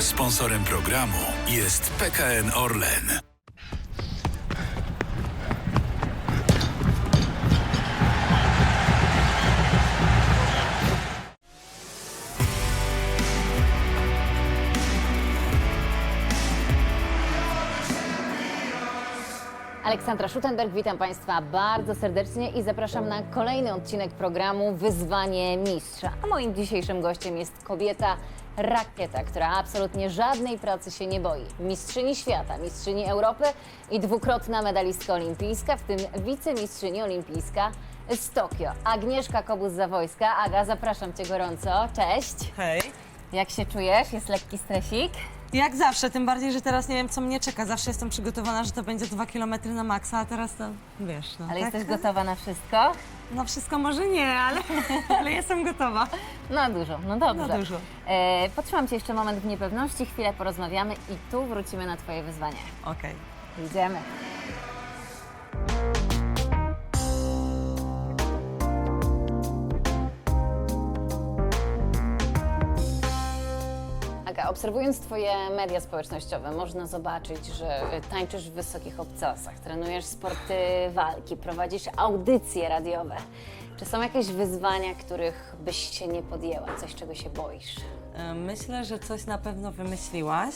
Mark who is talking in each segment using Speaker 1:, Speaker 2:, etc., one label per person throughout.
Speaker 1: Sponsorem programu jest PKN Orlen.
Speaker 2: Aleksandra Schutenberg, witam Państwa bardzo serdecznie i zapraszam na kolejny odcinek programu Wyzwanie Mistrza. A moim dzisiejszym gościem jest kobieta rakieta, która absolutnie żadnej pracy się nie boi. Mistrzyni świata, mistrzyni Europy i dwukrotna medalistka olimpijska, w tym wicemistrzyni olimpijska z Tokio. Agnieszka Kobus-Zawojska. Aga, zapraszam Cię gorąco. Cześć.
Speaker 3: Hej.
Speaker 2: Jak się czujesz? Jest lekki stresik?
Speaker 3: Jak zawsze, tym bardziej, że teraz nie wiem, co mnie czeka. Zawsze jestem przygotowana, że to będzie dwa kilometry na maksa, a teraz to wiesz. No,
Speaker 2: Ale
Speaker 3: tak?
Speaker 2: jesteś gotowa na wszystko?
Speaker 3: No wszystko może nie, ale, ale jestem gotowa.
Speaker 2: No dużo, no dobrze.
Speaker 3: No dużo.
Speaker 2: E, potrzymam Cię jeszcze moment w niepewności, chwilę porozmawiamy i tu wrócimy na Twoje wyzwanie.
Speaker 3: Okej.
Speaker 2: Idziemy. Obserwując Twoje media społecznościowe, można zobaczyć, że tańczysz w wysokich obcasach, trenujesz sporty walki, prowadzisz audycje radiowe. Czy są jakieś wyzwania, których byś się nie podjęła, coś czego się boisz?
Speaker 3: E, Myślę, że coś na pewno wymyśliłaś.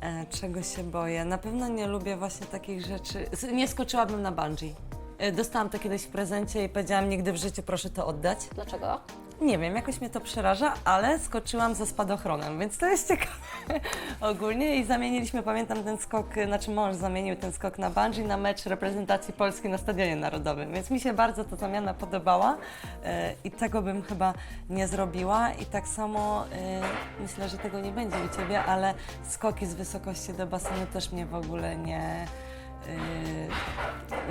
Speaker 3: E, Czego się boję? Na pewno nie lubię właśnie takich rzeczy. Nie skoczyłabym na bungee. E, Dostałam to kiedyś w prezencie i powiedziałam nigdy w życiu proszę to oddać.
Speaker 2: Dlaczego?
Speaker 3: Nie wiem, jakoś mnie to przeraża, ale skoczyłam ze spadochronem, więc to jest ciekawe ogólnie i zamieniliśmy, pamiętam ten skok, znaczy mąż zamienił ten skok na bungee na mecz reprezentacji Polski na Stadionie Narodowym, więc mi się bardzo ta zamiana podobała e, i tego bym chyba nie zrobiła i tak samo e, myślę, że tego nie będzie u Ciebie, ale skoki z wysokości do basenu też mnie w ogóle nie... Yy,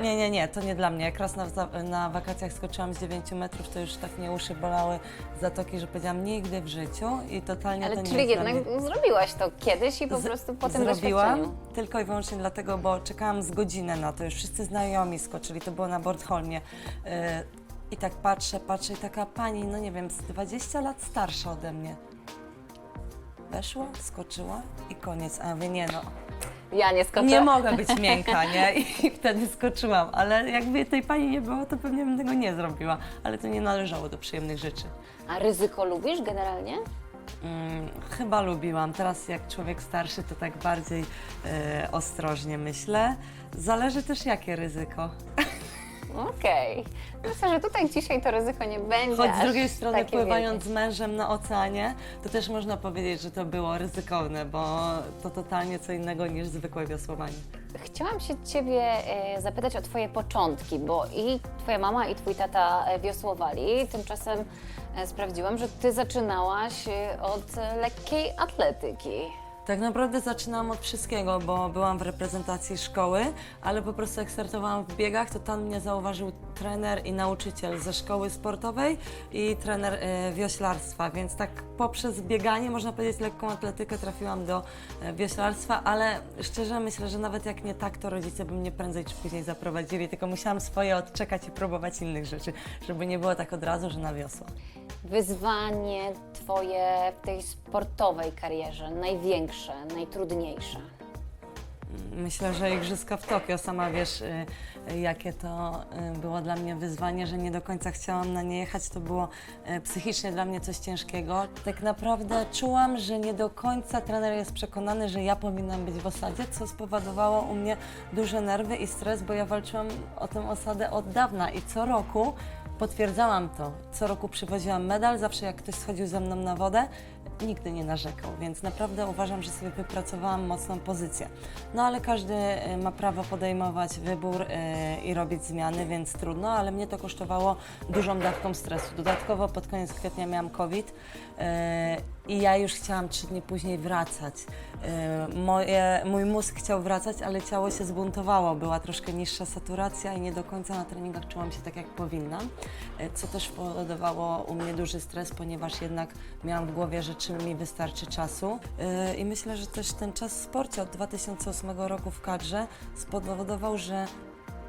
Speaker 3: nie, nie, nie, to nie dla mnie. Jak raz na, na wakacjach skoczyłam z 9 metrów, to już tak mnie uszy bolały zatoki, że powiedziałam nigdy w życiu i totalnie
Speaker 2: Ale
Speaker 3: to nie
Speaker 2: czyli
Speaker 3: jest dla
Speaker 2: jednak
Speaker 3: mnie.
Speaker 2: zrobiłaś to kiedyś i po
Speaker 3: Z-
Speaker 2: prostu po tym
Speaker 3: Zrobiłam
Speaker 2: doświadczeniu.
Speaker 3: tylko i wyłącznie dlatego, bo czekałam z godzinę na to. Już wszyscy znajomi skoczyli, to było na Bornholmie. Yy, I tak patrzę, patrzę i taka pani, no nie wiem, z 20 lat starsza ode mnie. Weszła, skoczyła i koniec. A ja mówię, nie no,
Speaker 2: Ja nie skoczę.
Speaker 3: nie mogę być miękka, nie? I wtedy skoczyłam, ale jakby tej pani nie było, to pewnie bym tego nie zrobiła. Ale to nie należało do przyjemnych rzeczy.
Speaker 2: A ryzyko lubisz generalnie?
Speaker 3: Mm, chyba lubiłam. Teraz jak człowiek starszy, to tak bardziej e, ostrożnie myślę. Zależy też jakie ryzyko.
Speaker 2: Okej. Myślę, że tutaj dzisiaj to ryzyko nie będzie
Speaker 3: Choć z
Speaker 2: aż
Speaker 3: drugiej strony
Speaker 2: takie
Speaker 3: pływając z mężem na oceanie, to też można powiedzieć, że to było ryzykowne, bo to totalnie co innego niż zwykłe wiosłowanie.
Speaker 2: Chciałam się Ciebie e, zapytać o Twoje początki, bo i Twoja mama i Twój tata e, wiosłowali. Tymczasem e, sprawdziłam, że Ty zaczynałaś e, od e, lekkiej atletyki.
Speaker 3: Tak naprawdę zaczynałam od wszystkiego, bo byłam w reprezentacji szkoły, ale po prostu jak startowałam w biegach, to tam mnie zauważył trener i nauczyciel ze szkoły sportowej i trener e, wioślarstwa, więc tak poprzez bieganie, można powiedzieć lekką atletykę, trafiłam do e, wioślarstwa, ale szczerze myślę, że nawet jak nie tak, to rodzice by mnie prędzej czy później zaprowadzili, tylko musiałam swoje odczekać i próbować innych rzeczy, żeby nie było tak od razu, że na wiosło.
Speaker 2: Wyzwanie Twoje w tej sportowej karierze największe, najtrudniejsze.
Speaker 3: Myślę, że Igrzyska w Tokio, sama wiesz, y, jakie to y, było dla mnie wyzwanie, że nie do końca chciałam na nie jechać. To było y, psychicznie dla mnie coś ciężkiego. Tak naprawdę czułam, że nie do końca trener jest przekonany, że ja powinnam być w osadzie, co spowodowało u mnie duże nerwy i stres, bo ja walczyłam o tę osadę od dawna i co roku potwierdzałam to. Co roku przywoziłam medal, zawsze jak ktoś schodził ze mną na wodę, nigdy nie narzekał, więc naprawdę uważam, że sobie wypracowałam mocną pozycję. No ale każdy y, ma prawo podejmować wybór y, i robić zmiany, więc trudno, ale mnie to kosztowało dużą dawką stresu. Dodatkowo pod koniec kwietnia miałam COVID y, i ja już chciałam trzy dni później wracać. Y, Moje, mój mózg chciał wracać, ale ciało się zbuntowało. Była troszkę niższa saturacja i nie do końca na treningach czułam się tak, jak powinnam, y, co też powodowało u mnie duży stres, ponieważ jednak miałam w głowie, że czy mi wystarczy czasu. Y, I myślę, że też ten czas w sporcie od 2008 roku w kadrze spowodował, że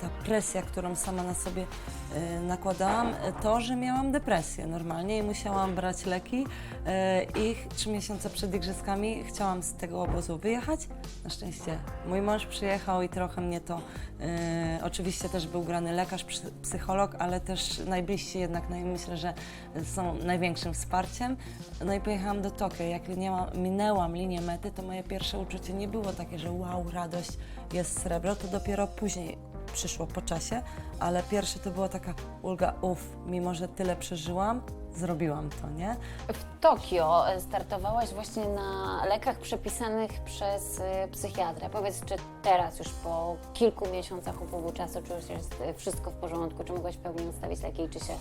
Speaker 3: ta presja, którą sama na sobie e, nakładałam, e, to, że miałam depresję normalnie i musiałam brać leki. E, I trzy miesiące przed igrzyskami chciałam z tego obozu wyjechać. Na szczęście mój mąż przyjechał i trochę mnie to, oczywiście też był grany lekarz, psy- psycholog, ale też najbliżsi jednak myślę, że są największym wsparciem. No i pojechałam do Tokio. Jak minęłam linię mety, to moje pierwsze uczucie nie było takie, że wow, radość, jest srebro, to dopiero później przyszło po czasie, ale pierwsze to była taka ulga, uff, mimo że tyle przeżyłam, zrobiłam to, nie?
Speaker 2: W Tokio startowałaś właśnie na lekach przepisanych przez e, psychiatrę. Powiedz, czy teraz już po kilku miesiącach upływu czasu czujesz, jest e, wszystko w porządku? Czy mogłaś w pełni odstawić leki? Czy się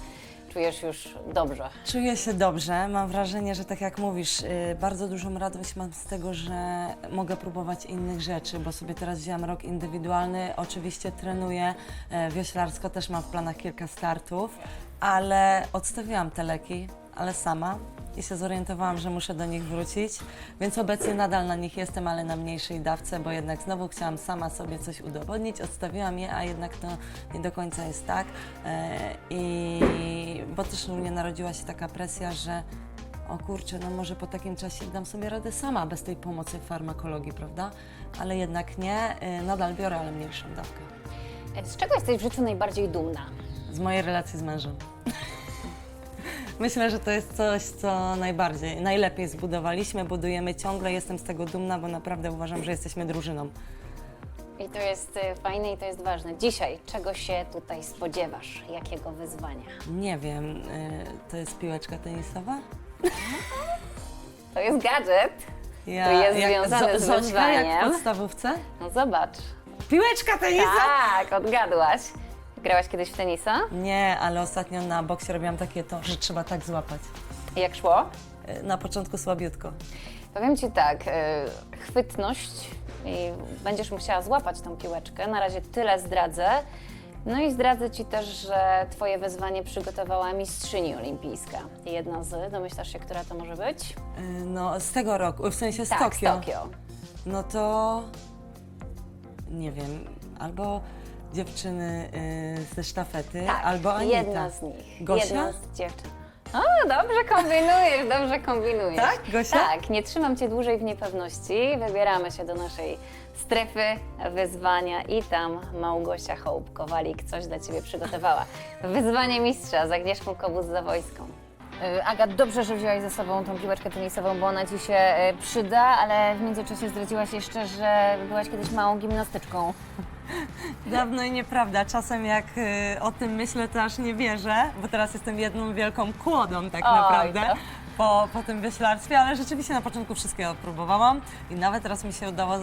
Speaker 2: czujesz już dobrze?
Speaker 3: Czuję się dobrze. Mam wrażenie, że tak jak mówisz, y, bardzo dużą radość mam z tego, że mogę próbować innych rzeczy, bo sobie teraz wzięłam rok indywidualny. Oczywiście trenuję e, wioślarsko, też mam w planach kilka startów, ale odstawiłam te leki, ale sama i się zorientowałam, że muszę do nich wrócić, więc obecnie nadal na nich jestem, ale na mniejszej dawce, bo jednak znowu chciałam sama sobie coś udowodnić, odstawiłam je, a jednak to nie do końca jest tak. E, I bo też u mnie narodziła się taka presja, że o kurczę, no może po takim czasie dam sobie radę sama, bez tej pomocy farmakologii, prawda? Ale jednak nie, e, nadal biorę, ale mniejszą dawkę.
Speaker 2: E, Z czego jesteś w życiu najbardziej dumna?
Speaker 3: Z mojej relacji z mężem. Myślę, że to jest coś, co najbardziej, najlepiej zbudowaliśmy, budujemy ciągle. Jestem z tego dumna, bo naprawdę uważam, że jesteśmy drużyną.
Speaker 2: I to jest e, fajne i to jest ważne. Dzisiaj czego się tutaj spodziewasz? Jakiego wyzwania?
Speaker 3: Nie wiem, y, to jest piłeczka tenisowa?
Speaker 2: To jest gadżet.
Speaker 3: Ja,
Speaker 2: To jest związane z
Speaker 3: Zośka jak w
Speaker 2: wyzwaniem.
Speaker 3: podstawówce?
Speaker 2: No zobacz.
Speaker 3: Piłeczka tenisa?
Speaker 2: Tak, odgadłaś. Grałaś kiedyś w tenisa?
Speaker 3: Nie, ale ostatnio na boksie robiłam takie to, że trzeba tak złapać.
Speaker 2: Jak szło?
Speaker 3: Y, Na początku słabiutko.
Speaker 2: Powiem Ci tak, y, chwytność i będziesz musiała złapać tą piłeczkę. Na razie tyle zdradzę. No i zdradzę Ci też, że Twoje wyzwanie przygotowała mistrzyni olimpijska. Jedna z, domyślasz się, która to może być?
Speaker 3: Y, No, z tego roku, w sensie z
Speaker 2: tak,
Speaker 3: Tokio.
Speaker 2: z Tokio.
Speaker 3: No to nie wiem, albo dziewczyny y, ze sztafety,
Speaker 2: Tak,
Speaker 3: albo Anita.
Speaker 2: jedna z nich.
Speaker 3: Gosia?
Speaker 2: Jedna z dziewczyn. O, dobrze kombinujesz, dobrze kombinujesz.
Speaker 3: Tak, Gosia?
Speaker 2: Tak, nie trzymam Cię dłużej w niepewności. Wybieramy się do naszej strefy wyzwania i tam Małgosia Hołb-Kowalik coś dla Ciebie przygotowała. Wyzwanie mistrza z Agnieszką Kobus-Zawojską. Agat, dobrze, że wzięłaś ze sobą tą piłeczkę tenisową, bo ona Ci się e, przyda, ale w międzyczasie zdradziłaś jeszcze, że byłaś kiedyś małą gimnastyczką.
Speaker 3: Dawno i nieprawda. Czasem jak y, o tym myślę, to aż nie wierzę, bo teraz jestem jedną wielką kłodą tak
Speaker 2: Oj,
Speaker 3: naprawdę.
Speaker 2: to.
Speaker 3: Po, po tym wyślarstwie, ale rzeczywiście na początku wszystkiego próbowałam i nawet teraz mi się udało, y,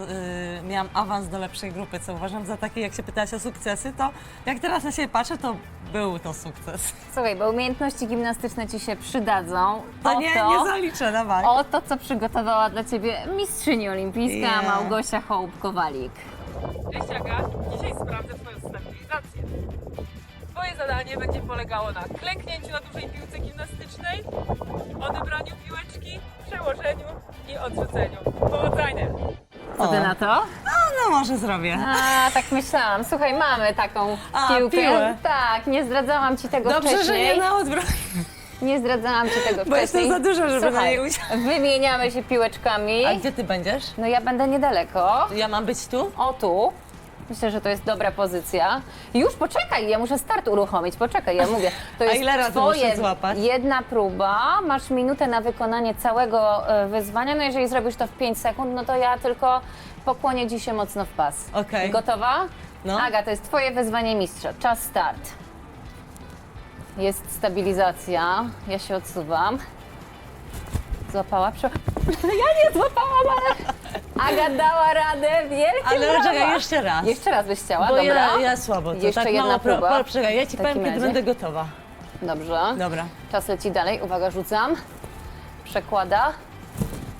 Speaker 3: miałam awans do lepszej grupy, co uważam za takie, jak się pytałaś o sukcesy, to jak teraz na siebie patrzę, to był to sukces.
Speaker 2: Słuchaj, bo umiejętności gimnastyczne Ci się przydadzą.
Speaker 3: To nie, nie zaliczę, dawaj.
Speaker 2: O to, co przygotowała dla Ciebie mistrzyni olimpijska
Speaker 3: Yeah.
Speaker 2: Małgosia Hołb-Kowalik.
Speaker 4: Cześć Aga, dzisiaj sprawdzę Twoją stabilizację. Twoje zadanie będzie polegało na klęknięciu na dużej piłce gimnastycznej, odebraniu piłeczki, przełożeniu i odrzuceniu. Powodzenia!
Speaker 2: Co Ty na to?
Speaker 3: No może zrobię.
Speaker 2: A, tak myślałam. Słuchaj, mamy taką
Speaker 3: A,
Speaker 2: piłkę.
Speaker 3: piłę.
Speaker 2: Tak, nie zdradzałam Ci tego
Speaker 3: Dobrze, że
Speaker 2: wcześniej.
Speaker 3: nie na odwrót.
Speaker 2: Nie zdradzałam Ci tego
Speaker 3: Bo
Speaker 2: wcześniej.
Speaker 3: jestem za duża, żeby na
Speaker 2: Słuchaj,
Speaker 3: niej usiąść.
Speaker 2: Wymieniamy się piłeczkami.
Speaker 3: A gdzie ty będziesz?
Speaker 2: No ja będę niedaleko.
Speaker 3: Ja mam być tu?
Speaker 2: O tu. Myślę, że to jest dobra pozycja. Już poczekaj, ja muszę start uruchomić. Poczekaj, ja mówię. To
Speaker 3: A
Speaker 2: jest
Speaker 3: ile razy
Speaker 2: twoje
Speaker 3: muszę złapać?
Speaker 2: jedna próba. Masz minutę na wykonanie całego e, wyzwania. No jeżeli zrobisz to w 5 sekund, no to ja tylko pokłonię ci się mocno w pas.
Speaker 3: Okej.
Speaker 2: Gotowa?
Speaker 3: No.
Speaker 2: Aga, to jest twoje wyzwanie mistrza. Czas start. Jest stabilizacja. Ja się odsuwam. Złapała? Prze... Ja nie złapałam, ale Aga dała radę. Wielkie
Speaker 3: Ale
Speaker 2: brawa.
Speaker 3: czekaj, jeszcze raz.
Speaker 2: Jeszcze raz byś chciała,
Speaker 3: Bo
Speaker 2: dobra?
Speaker 3: ja, ja słabo to
Speaker 2: Jeszcze
Speaker 3: tak
Speaker 2: jedna
Speaker 3: mało pro-
Speaker 2: próba.
Speaker 3: Czekaj, ja ci
Speaker 2: W takim
Speaker 3: powiem, kiedy
Speaker 2: razie.
Speaker 3: będę gotowa.
Speaker 2: Dobrze.
Speaker 3: Dobra.
Speaker 2: Czas leci dalej. Uwaga, rzucam. Przekłada.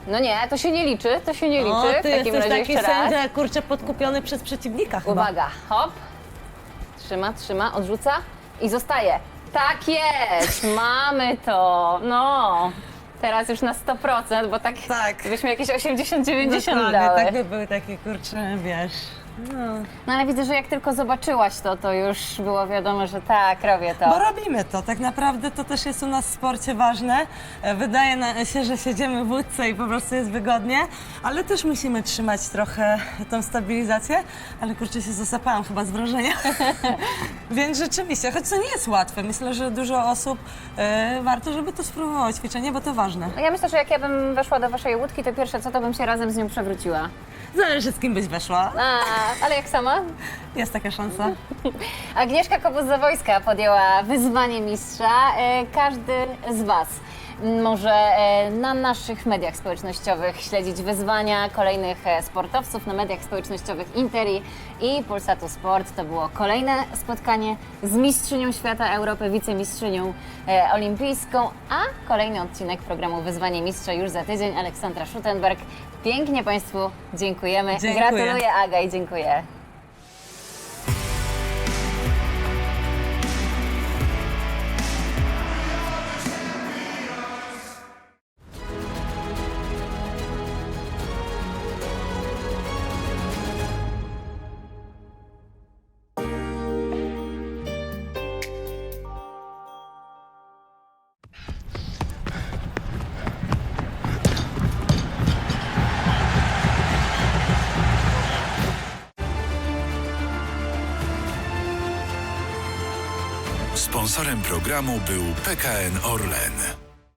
Speaker 2: No nie, to się nie liczy, to się nie liczy.
Speaker 3: O,
Speaker 2: w
Speaker 3: ty
Speaker 2: takim
Speaker 3: jesteś
Speaker 2: razie
Speaker 3: taki
Speaker 2: jeszcze raz.
Speaker 3: sędzia, kurczę, podkupiony przez przeciwnika chyba.
Speaker 2: Uwaga, hop. Trzyma, trzyma, odrzuca i zostaje. Tak jest, mamy to. No, teraz już na 100%, bo tak,
Speaker 3: Tak.
Speaker 2: byśmy jakieś 80-90
Speaker 3: Dokładnie,
Speaker 2: dały.
Speaker 3: tak by były takie, kurczę, wiesz...
Speaker 2: No ale widzę, że jak tylko zobaczyłaś to, to już było wiadomo, że tak, robię to.
Speaker 3: Bo robimy to. Tak naprawdę to też jest u nas w sporcie ważne. E, Wydaje na- się, że siedzimy w łódce i po prostu jest wygodnie, ale też musimy trzymać trochę tą stabilizację. Ale kurczę, się zasapałam chyba z wrażenia. Więc rzeczywiście, choć to nie jest łatwe. Myślę, że dużo osób e, warto, żeby to spróbowało ćwiczenie, bo to ważne.
Speaker 2: No Ja myślę, że jak ja bym weszła do waszej łódki, to pierwsze co, to bym się razem z nią przewróciła.
Speaker 3: Zależy z kim byś weszła.
Speaker 2: A, ale jak sama?
Speaker 3: Jest taka szansa.
Speaker 2: Agnieszka Kobuz-Zawojska podjęła wyzwanie mistrza. E, Każdy z Was może e, na naszych mediach społecznościowych śledzić wyzwania kolejnych e, sportowców na mediach społecznościowych Interi i Polsatu Sport. To było kolejne spotkanie z mistrzynią świata Europy, wicemistrzynią e, olimpijską, a kolejny odcinek programu Wyzwanie Mistrza już za tydzień. Aleksandra Schutenberg. Pięknie Państwu dziękujemy.
Speaker 3: Dziękuję.
Speaker 2: Gratuluję Aga i dziękuję.
Speaker 1: Sponsorem programu był PKN Orlen.